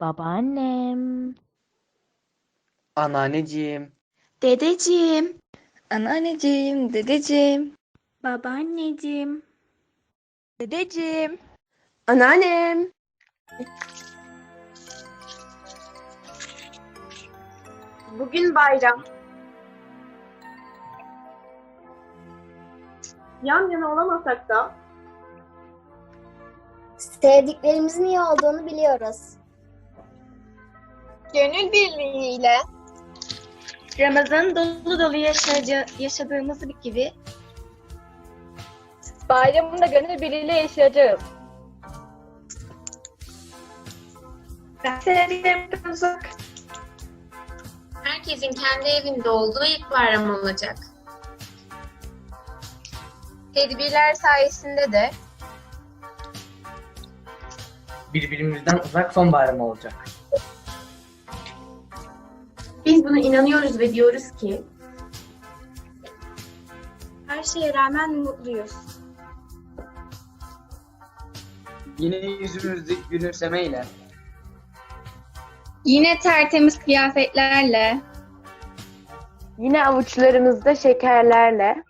Babaannem. Anneanneciğim. Dedeciğim. Anneanneciğim, dedeciğim. Babaanneciğim. Dedeciğim. Anneannem. Bugün bayram. Yan yana olamasak da Sevdiklerimizin iyi olduğunu biliyoruz. Gönül birliğiyle Ramazan'ı dolu dolu yaşayaca- yaşadığımız gibi bayramında gönül birliğiyle yaşayacağız. uzak. Herkesin kendi evinde olduğu ilk bayram olacak. Tedbirler sayesinde de Birbirimizden uzak son bayram olacak. Biz buna inanıyoruz ve diyoruz ki Her şeye rağmen mutluyuz. Yine yüzümüzdeki gülümsemeyle. Yine tertemiz kıyafetlerle yine avuçlarımızda şekerlerle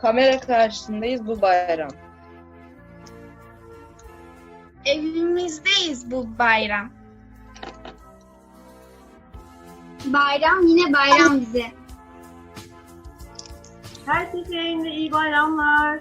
Kamera karşısındayız bu bayram. Evimizdeyiz bu bayram. Bayram yine bayram bize. herkesin evinde iyi bayramlar.